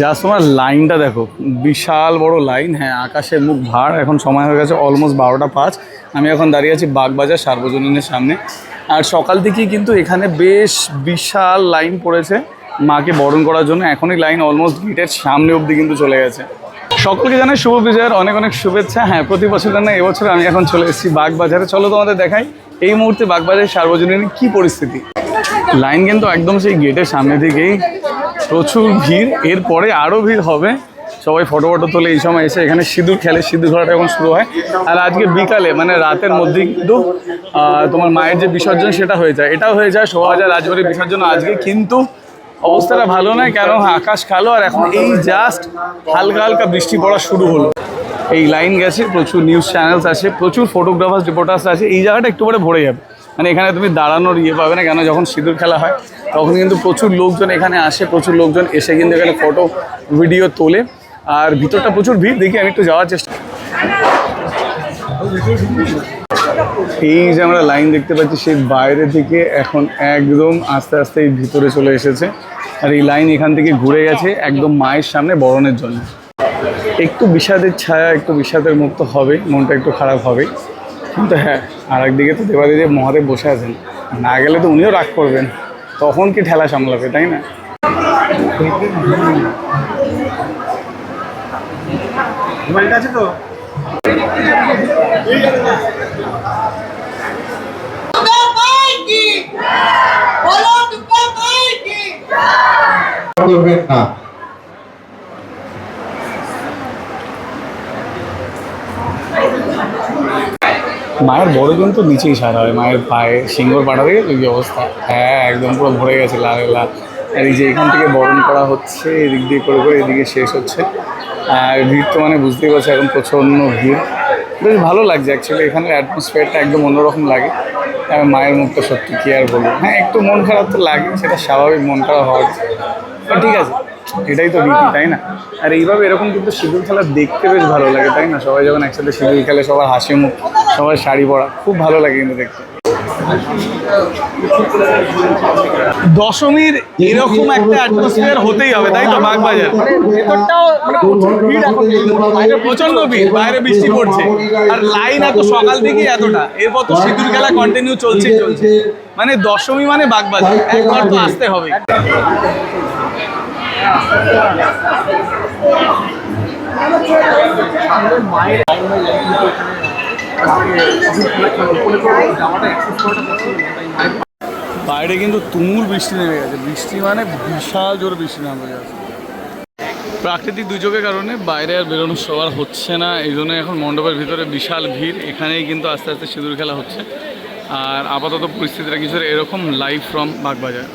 Just তোমার লাইনটা দেখো, বিশাল বড় লাইন হ্যাঁ আকাশের মুখ ভার, এখন সময় হয়ে গেছে অলমোস্ট বারোটা পাঁচ, আমি এখন দাঁড়িয়ে আছি বাগবাজার সার্বজনীনের সামনে। আর সকাল থেকেই কিন্তু এখানে বেশ বিশাল লাইন পড়েছে মাকে বরণ করার জন্য, এখনই লাইন অলমোস্ট গেটের সামনে অবধি কিন্তু চলে গেছে। সকলকে জানাই শুভ বিজয়ের অনেক অনেক শুভেচ্ছা হ্যাঁ প্রতি বছর না এবছর আমি এখন চলে এসেছি বাগবাজারে। চলো তোমাদের দেখাই এই মুহূর্তে বাগবাজার সার্বজনীন কি পরিস্থিতি। লাইন কিন্তু একদম সেই গেটের সামনে থেকেই প্রচুর ভিড়, এরপরে আরও ভিড় হবে। সবাই ফটো ফটো তোলে এই সময় এসে এখানে সিঁদুর খেলে, সিঁদুর খেলাটা এখন শুরু হয়। আর আজকে বিকালে মানে রাতের মধ্যেই কিন্তু তোমার মায়ের যে বিসর্জন সেটা হয়ে যায়। এটাও হয়ে যায়, শোভাবাজার রাজবাড়ির বিসর্জন আজকে কিন্তু অবস্থাটা ভালো নয় কেন আকাশ কালো, আর এখন এই জাস্ট হালকা হালকা বৃষ্টি পড়া শুরু হলো। এই লাইন গেছে, প্রচুর নিউজ চ্যানেলস আছে, প্রচুর ফটোগ্রাফার্স রিপোর্টার্স আছে, এই জায়গাটা একটু পরে ভরে যাবে। মানে এখানে তুমি দাঁড়ানোর ইয়ে পাবে না, কেন? যখন সিঁদুর খেলা হয় তখন কিন্তু প্রচুর লোকজন এখানে আসে, প্রচুর লোকজন এসে কিন্তু এখানে ফটো ভিডিও তোলে। আর ভিতরটা প্রচুর ভিড়, দেখি আমি একটু যাওয়ার চেষ্টা। এই যে আমরা লাইন দেখতে পাচ্ছি, সেই বাইরে থেকে এখন একদম আস্তে আস্তে এই ভিতরে চলে এসেছে। আর এই লাইন এখান থেকে ঘুরে গেছে একদম মায়ের সামনে বরণের জন্য। একটু বিষাদের ছায়া, একটু বিষাদের মুক্ত হবে, মনটা একটু খারাপ হবে। কিন্তু হ্যাঁ আর একদিকে তো দেবাদিদেব মহাদেব বসে আছেন। না গেলে তো উনিও রাগ করবেন। তখন কি ঠেলা সামলাবে তাই না? আছে তো? করবেন না। মায়ের বড় কিন্তু নিচেই সারা হয়, মায়ের পায়ে সিঙ্গর পাড়া থেকে ওই অবস্থা। হ্যাঁ একদম পুরো ভরে গেছে লাল লাল। আর এই যে এখান থেকে বরণ করা হচ্ছে, এদিক দিয়ে করে করে এদিকে শেষ হচ্ছে। আর ভিড় তো মানে বুঝতেই পারছ, এখন প্রচণ্ড ভিড়। বেশ ভালো লাগছে অ্যাকচুয়ালি এখানের অ্যাটমসফিয়ারটা একদম অন্যরকম লাগে। আর মায়ের মুখটা সত্যি কি আর বলব। হ্যাঁ একটু মন খারাপ তো লাগে, সেটা স্বাভাবিক মন খারাপ হওয়ার ঠিক আছে, এটাই তো রীতি, তাই না? আর এইভাবে এরকম কিন্তু সিঁদুর খেলা দেখতে বেশ ভালো লাগে, তাই না? সবাই যখন একসাথে সিঁদুর খেলে সবার হাসি মুখ। সবার শাড়ি পরা। খুব ভালো লাগে কিন্তু দেখতে। দশমীর এরকম একটা অ্যাটমসফিয়ার হতেই হবে তাই তো বাগবাজার? প্রচণ্ড ভিড় বাইরে বৃষ্টি পড়ছে। আর লাইন এত সকাল থেকেই এতটা। এরপর তো সিঁদুর খেলা কন্টিনিউ চলছেই চলছে। মানে দশমী মানে বাগবাজার একবার তো আসতে হবে। বাইরে কিন্তু তুমুল বৃষ্টি নেমে গেছে। বৃষ্টি মানে বিশাল জোরে বৃষ্টি নামে গেছে প্রাকৃতিক দুর্যোগের কারণে বাইরে আর বেরোনো সবার হচ্ছে না, এই জন্য এখন মণ্ডপের ভিতরে বিশাল ভিড়। এখানেই কিন্তু আস্তে আস্তে সিঁদুর খেলা হচ্ছে। আর আপাতত পরিস্থিতিটা কিছু এরকম লাইভ ফ্রম বাগবাজার।